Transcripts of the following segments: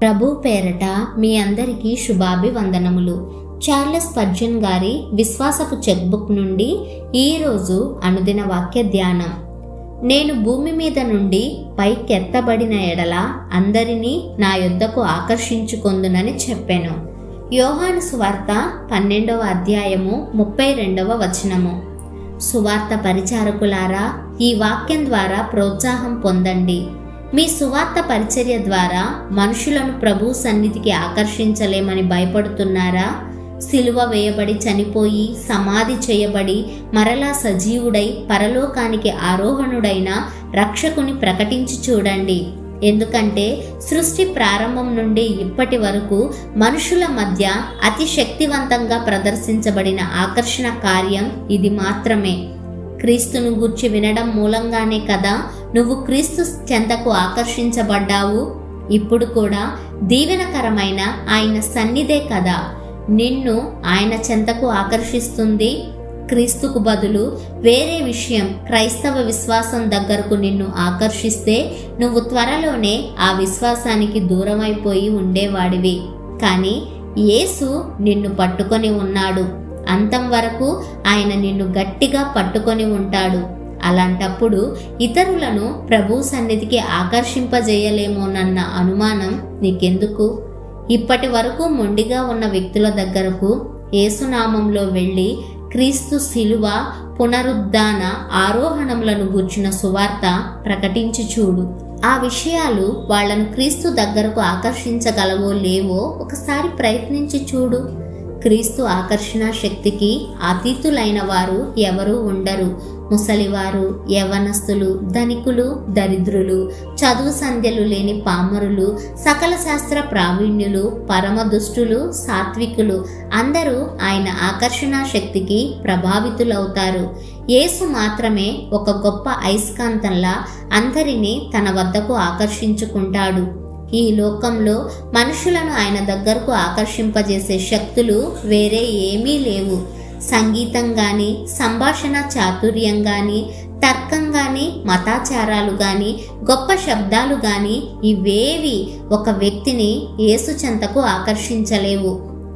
ప్రభు పేరట మీ అందరికీ శుభాభివందనములు. చార్లెస్ పర్జన్ గారి విశ్వాసపు చెక్బుక్ నుండి ఈరోజు అనుదిన వాక్య ధ్యానం. నేను భూమి మీద నుండి పైకెత్తబడిన ఎడల అందరినీ నా యొద్దకు ఆకర్షించుకొందునని చెప్పాను. యోహాను సువార్త పన్నెండవ అధ్యాయము ముప్పై రెండవ వచనము. సువార్త పరిచారకులారా ఈ వాక్యం ద్వారా ప్రోత్సాహం పొందండి. మీ సువార్త పరిచర్య ద్వారా మనుషులను ప్రభు సన్నిధికి ఆకర్షించలేమని భయపడుతున్నారా? సిలువ వేయబడి చనిపోయి సమాధి చేయబడి మరలా సజీవుడై పరలోకానికి ఆరోహణుడైన రక్షకుని ప్రకటించి చూడండి. ఎందుకంటే సృష్టి ప్రారంభం నుండి ఇప్పటి వరకు మనుషుల మధ్య అతి శక్తివంతంగా ప్రదర్శించబడిన ఆకర్షణ కార్యం ఇది మాత్రమే. క్రీస్తును గూర్చి వినడం మూలంగానే కదా నువ్వు క్రీస్తు చెంతకు ఆకర్షించబడ్డావు. ఇప్పుడు కూడా దీవెనకరమైన ఆయన సన్నిధే కదా. నిన్ను ఆయన చెంతకు ఆకర్షిస్తుంది. క్రీస్తుకు బదులు వేరే విషయం క్రైస్తవ విశ్వాసం దగ్గరకు నిన్ను ఆకర్షిస్తే నువ్వు త్వరలోనే ఆ విశ్వాసానికి దూరమైపోయి ఉండేవాడివి. కానీ యేసు నిన్ను పట్టుకొని ఉన్నాడు. అంతం వరకు ఆయన నిన్ను గట్టిగా పట్టుకొని ఉంటాడు. అలాంటప్పుడు ఇతరులను ప్రభు సన్నిధికి ఆకర్షింపజేయలేమోనన్న అనుమానం నీకెందుకు? ఇప్పటి వరకు మొండిగా ఉన్న వ్యక్తుల దగ్గరకు ఏసునామంలో వెళ్ళి క్రీస్తు శిలువ పునరుద్ధాన ఆరోహణములను గూర్చిన సువార్త ప్రకటించి చూడు. ఆ విషయాలు వాళ్ళను క్రీస్తు దగ్గరకు ఆకర్షించగలవో లేవో ఒకసారి ప్రయత్నించి చూడు. క్రీస్తు ఆకర్షణ శక్తికి అతీతులైన వారు ఎవరూ ఉండరు. ముసలివారు యవనస్తులు ధనికులు దరిద్రులు చదువు సంధ్యలు లేని పామరులు సకల శాస్త్ర ప్రావీణ్యులు పరమ దుష్టులు సాత్వికులు అందరూ ఆయన ఆకర్షణ శక్తికి ప్రభావితులవుతారు. యేసు మాత్రమే ఒక గొప్ప అయస్కాంతంలా అందరినీ తన వద్దకు ఆకర్షించుకుంటాడు. ఈ లోకంలో మనుషులను ఆయన దగ్గరకు ఆకర్షింపజేసే శక్తులు వేరే ఏమీ లేవు. సంగీతం కానీ సంభాషణ చాతుర్యం కానీ తర్కం కానీ మతాచారాలు కానీ గొప్ప శబ్దాలు కానీ ఇవేవి ఒక వ్యక్తిని ఏసు చెంతకు ఆకర్షించలేవు.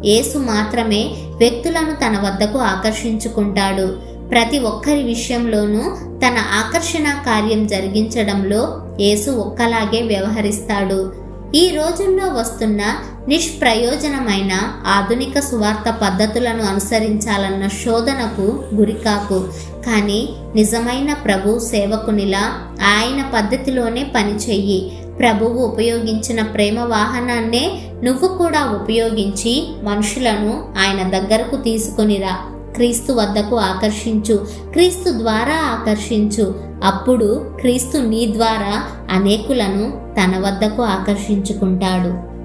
ఏసు మాత్రమే వ్యక్తులను తన వద్దకు ఆకర్షించుకుంటాడు. ప్రతి ఒక్కరి విషయంలోనూ తన ఆకర్షణ కార్యం జరిగించడంలో యేసు ఒక్కలాగే వ్యవహరిస్తాడు. ఈ రోజుల్లో వస్తున్న నిష్ప్రయోజనమైన ఆధునిక సువార్త పద్ధతులను అనుసరించాలన్న శోధనకు గురికాకు. కానీ నిజమైన ప్రభు సేవకునిలా ఆయన పద్ధతిలోనే పనిచెయ్యి. ప్రభువు ఉపయోగించిన ప్రేమ వాహనాన్నే నువ్వు కూడా ఉపయోగించి మనుషులను ఆయన దగ్గరకు తీసుకునిరా. క్రీస్తు వద్దకు ఆకర్షించు క్రీస్తు ద్వారా ఆకర్షించు. అప్పుడు క్రీస్తు నీ ద్వారా అనేకులను తన వద్దకు ఆకర్షించుకుంటాడు.